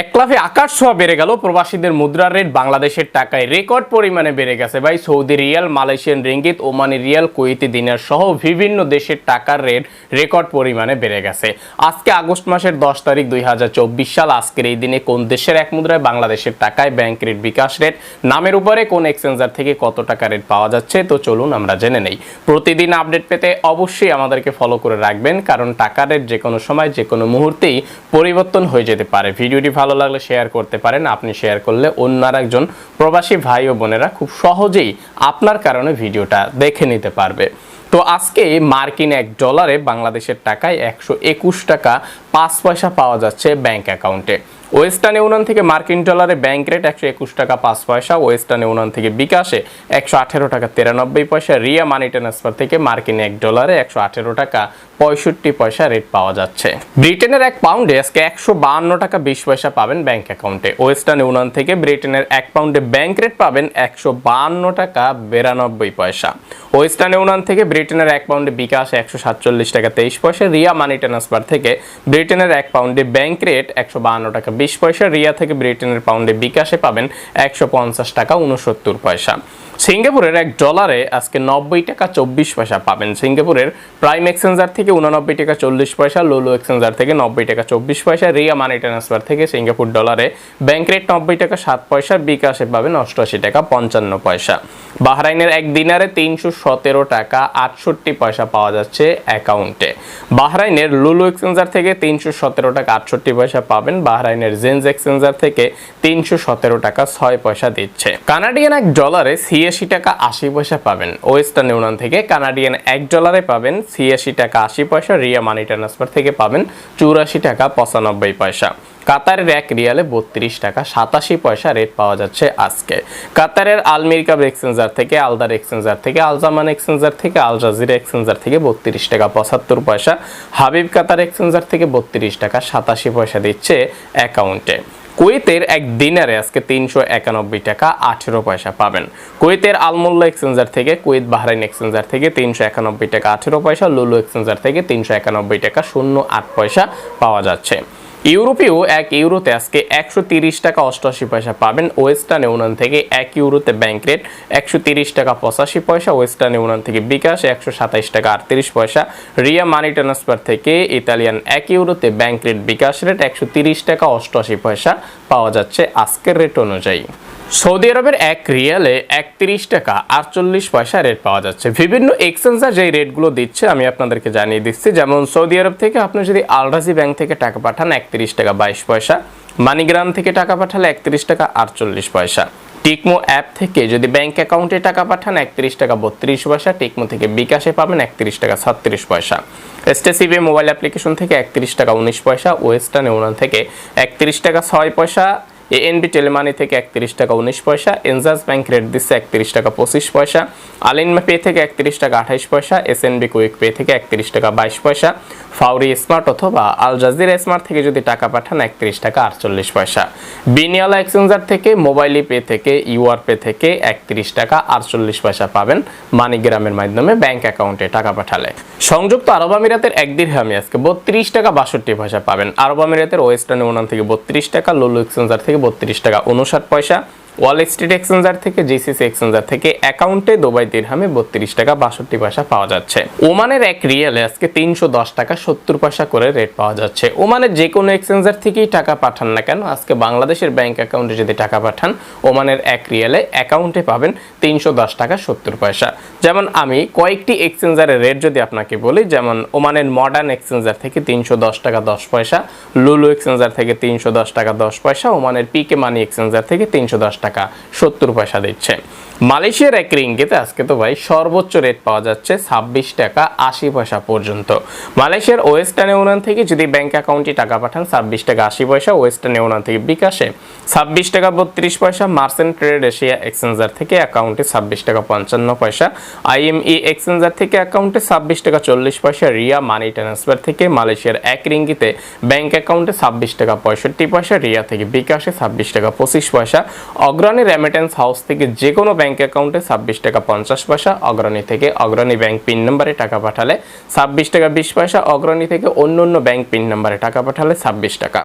একলাফে আকাশ ছোঁয়া বেড়ে গেল। প্রবাসীদের মুদ্রার রেট বাংলাদেশের টাকায় রেকর্ড পরিমাণে বেড়ে গেছে। ভাই, Saudi riyal, Malaysian ringgit, Omani riyal, Kuwaiti dinar সহ বিভিন্ন দেশের টাকার রেট রেকর্ড পরিমাণে বেড়ে গেছে। আজকে আগস্ট মাসের দশ তারিখ দুই হাজার চব্বিশ সাল। আজকের এই দিনে কোন দেশের এক মুদ্রায় বাংলাদেশের টাকায় ব্যাংক রেট বিকাশ রেট, নামের উপরে কোন এক্সচেঞ্জার থেকে কত টাকা রেট পাওয়া যাচ্ছে, তো চলুন আমরা জেনে নেই। প্রতিদিন আপডেট পেতে অবশ্যই আমাদেরকে ফলো করে রাখবেন, কারণ টাকা রেট যে কোনো সময় যে কোনো মুহূর্তেই পরিবর্তন হয়ে যেতে পারে। ভিডিওটি ভালো লাগলে শেয়ার করতে পারেন, আপনি শেয়ার করলে অন্য আর একজন প্রবাসী ভাই ও বোনেরা খুব সহজেই আপনার কারণে ভিডিওটা দেখে নিতে পারবে। তো আজকে মার্কিন এক ডলারে বাংলাদেশের টাকায় একশো একুশ টাকা পাঁচ পয়সা পাওয়া যাচ্ছে ব্যাংক অ্যাকাউন্টে। ওয়েস্টার্ন ইউনিয়ন থেকে মার্কিন ডলারে ব্যাংক রেট একশো একুশ টাকা পাঁচ পয়সা, ওয়েস্টার্ন ইউনিয়ন থেকে বিকাশে একশো আঠেরো টাকা তিরানব্বই পয়সা, রিয়া মানি ট্রান্সফার থেকে মার্কিন এক ডলারে একশো আঠেরো টাকা পঁয়ষট্টি পয়সা রেট পাওয়া যাচ্ছে। ব্রিটেনের এক পাউন্ডে আজকে একশো বাহান্ন টাকা বিশ পয়সা পাবেন ব্যাংক অ্যাকাউন্টে। ওয়েস্টার্ন ইউনিয়ন থেকে ব্রিটেনের এক পাউন্ডে ব্যাংক রেট পাবেন একশো বাহান্ন টাকা বিরানব্বই পয়সা। ওয়েস্টার্ন ইউনিয়ন থেকে ব্রিটেনের এক পাউন্ডে বিকাশ একশো সাতচল্লিশ টাকা তেইশ পয়সা, রিয়া মানি ট্রান্সফার থেকে ব্রিটেনের এক পাউন্ডে ব্যাংক রেট একশো বাহান্ন টাকা বিশ পয়সা রিয়া থেকে ব্রিটেনের পাউন্ডে বিকাশে পাবেন একশো পঞ্চাশ টাকা উনসত্তর পয়সা। সিঙ্গাপুরের এক ডলারে আজকে নব্বই টাকা চব্বিশ পয়সা পাবেন। সিঙ্গাপুরের প্রাইম এক্সচেঞ্জার থেকে উননব্বই টাকা চল্লিশ পয়সা, লোলো এক্সচেঞ্জার থেকে নব্বই টাকা চব্বিশ পয়সা, রিয়া মানি ট্রান্সফার থেকে সিঙ্গাপুর ডলারে ব্যাংক রেট নব্বই টাকা সাত পয়সা, বিকাশে পাবেন অষ্টআশি টাকা পঞ্চান্ন পয়সা। বাহরাইনের এক দিনারে তিনশো সতেরো টাকা আটষট্টি পয়সা পাওয়া যাচ্ছে অ্যাকাউন্টে। বাহরাইনের লুলু এক্সচেঞ্জার থেকে তিনশো সতেরো টাকা আটষট্টি পয়সা পাবেন। বাহরাইনের জেন্স এক্সচেঞ্জার থেকে তিনশো সতেরো টাকা ছয় পয়সা দিচ্ছে। কানাডিয়ান এক ডলারে ছিয়াশি টাকা আশি পয়সা পাবেন। ওয়েস্টার্ন ইউনিয়ন থেকে কানাডিয়ান এক ডলারে পাবেন। ছিয়াশি টাকা আশি পয়সা রিয়া মানি ট্রান্সফার থেকে পাবেন। চুরাশি টাকা পঁচানব্বই পয়সা। কাতারের এক রিয়ালে বত্রিশ টাকা সাতাশি পয়সা রেট পাওয়া যাচ্ছে আজকে। কাতারের আলমিরকাব এক্সচেঞ্জার থেকে আলদার এক্সচেঞ্জার থেকে আলজামান এক্সচেঞ্জার থেকে আল জাজিরা এক্সচেঞ্জার থেকে বত্রিশ টাকা পঁচাত্তর পয়সা। হাবিব কাতার এক্সচেঞ্জার থেকে বত্রিশ টাকা সাতাশি পয়সা দিচ্ছে অ্যাকাউন্টে। কুয়েতের এক দিনারে আজকে তিনশো একানব্বই টাকা আঠেরো পয়সা পাবেন। কুয়েতের আলমোল্লা এক্সচেঞ্জার থেকে, কুয়েত বাহরাইন এক্সচেঞ্জার থেকে তিনশো একানব্বই টাকা আঠেরো পয়সা, লুলু এক্সচেঞ্জার থেকে তিনশো একানব্বই টাকা শূন্য আট পয়সা পাওয়া যাচ্ছে। ইউরোপেও এক ইউরোতে আজকে একশো তিরিশ টাকা অষ্টআশি পয়সা পাবেন, ওয়েস্টার্ন ইউনিয়ন থেকে এক ইউরোতে ব্যাংক রেট একশো তিরিশ টাকা পঁচাশি পয়সা, ওয়েস্টার্ন ইউনিয়ন থেকে বিকাশ একশো সাতাইশ টাকা আটত্রিশ পয়সা, রিয়া মানি ট্রান্সফার থেকে ইতালিয়ান এক ইউরোতে ব্যাংক রেট বিকাশ রেট একশো তিরিশ টাকা অষ্টআশি পয়সা পাওয়া যাচ্ছে আজকের রেট অনুযায়ী। সৌদি আরবের এক রিয়ালে একত্রিশ টাকা আটচল্লিশ পয়সা রেট পাওয়া যাচ্ছে। বিভিন্ন এক্সচেঞ্জার যেই রেটগুলো দিচ্ছে, আমি আপনাদেরকে জানিয়ে দিচ্ছি। যেমন সৌদি আরব থেকে আপনি যদি আলরাজি ব্যাংক থেকে টাকা পাঠান একত্রিশ টাকা বাইশ পয়সা মানিগ্রাম থেকে টাকা পাঠালে একত্রিশ টাকা আটচল্লিশ পয়সা। টিকমো অ্যাপ থেকে যদি ব্যাংক অ্যাকাউন্টে টাকা পাঠান একত্রিশ টাকা বত্রিশ পয়সা টিকমো থেকে বিকাশে পাবেন একত্রিশ টাকা ছত্রিশ পয়সা। এসটিসিবি মোবাইল অ্যাপ্লিকেশন থেকে একত্রিশ টাকা উনিশ পয়সা ওয়েস্টার্ন ইউনিয়ন থেকে একত্রিশ টাকা ছয় পয়সা এএনবি টেলিমানি থেকে একত্রিশ টাকা উনিশ পয়সা এনজাস ব্যাংক রেট দিচ্ছে একত্রিশ টাকা পঁচিশ পয়সা আলিনমা পে থেকে একত্রিশ টাকা আঠাইশ পয়সা এসএনবি কুইক পে থেকে একত্রিশ টাকা বাইশ পয়সা ফাউরি স্মার্ট অথবা আল জাজিরা স্মার্ট থেকে যদি টাকা পাঠান একত্রিশ টাকা আটচল্লিশ পয়সা। বিনিয়ালা এক্সচেঞ্জার থেকে, মোবাইলি পে থেকে, ইউআর পে থেকে একত্রিশ টাকা আটচল্লিশ পয়সা পাবেন মানিগ্রামের মাধ্যমে ব্যাংক অ্যাকাউন্টে টাকা পাঠালে। সংযুক্ত আরব আমিরাতের এক দিরহামি আজকে বত্রিশ টাকা বাষট্টি পয়সা পাবেন। আরব আমিরাতের ওয়েস্টার্ন ইউনিয়ন থেকে বত্রিশ টাকা, লুলু এক্সচেঞ্জার থেকে বত্রিশ টাকা উনষাট পয়সা। ওয়াল স্ট্রিট এক্সচেঞ্জার থেকে জিসিসি এক্সচেঞ্জার থেকে অ্যাকাউন্টে দুবাই দিরহামে বত্রিশ টাকা বাষট্টি পয়সা পাওয়া যাচ্ছে। ওমানের এক রিয়েলে আজকে তিনশো দশ টাকা সত্তর পয়সা করে রেট পাওয়া যাচ্ছে। ওমানের যে কোনো এক্সচেঞ্জার থেকেই টাকা পাঠান না কেন, আজকে বাংলাদেশের ব্যাংক অ্যাকাউন্টে যদি টাকা পাঠান, ওমানের এক রিয়েলে অ্যাকাউন্টে পাবেন তিনশো দশ টাকা সত্তর পয়সা। যেমন আমি কয়েকটি এক্সচেঞ্জারের রেট যদি আপনাকে বলি, যেমন ওমানের মডার্ন এক্সচেঞ্জার থেকে তিনশো দশ টাকা দশ পয়সা লুলু এক্সচেঞ্জার থেকে তিনশো দশ টাকা দশ পয়সা, ওমানের পিকে মানি এক্সচেঞ্জার থেকে তিনশো দশ টাকা সত্তর পয়সা দিচ্ছে। মালয়েশিয়ার এক রিঙ্গিতে আজকে তো ভাই সর্বোচ্চ রেট পাওয়া যাচ্ছে ছাব্বিশ টাকা আশি পয়সা পর্যন্ত। মালয়েশিয়ার ওয়েস্টার্ন ইউনিয়ন থেকে যদি ব্যাংক অ্যাকাউন্টে টাকা পাঠান ছাব্বিশ টাকা আশি পয়সা, ওয়েস্টার্ন ইউনিয়ন থেকে বিকাশে ছাব্বিশ টাকা বত্রিশ পয়সা মার্সেন্ট ট্রেড এশিয়া এক্সচেঞ্জার থেকে অ্যাকাউন্টে ছাব্বিশ টাকা পঞ্চান্ন পয়সা, আইএমই এক্সচেঞ্জার থেকে অ্যাকাউন্টে ছাব্বিশ টাকা চল্লিশ পয়সা, রিয়া মানি ট্রান্সফার থেকে মালয়েশিয়ার এক রিঙ্গিতে ব্যাংক অ্যাকাউন্টে ছাব্বিশ টাকা পঁয়ষট্টি পয়সা, রিয়া থেকে বিকাশে ছাব্বিশ টাকা পঁচিশ পয়সা অগ্রণী রেমিটেন্স হাউস থেকে যে কোনো ব্যাঙ্ক অ্যাকাউন্টে ছাব্বিশ টাকা পঞ্চাশ পয়সা, অগ্রণী থেকে অগ্রণী ব্যাঙ্ক পিন নম্বরে টাকা পাঠালে ছাব্বিশ টাকা বিশ পয়সা, অগ্রণী থেকে অন্য অন্য ব্যাঙ্ক পিন নম্বরে টাকা পাঠালে ছাব্বিশ টাকা।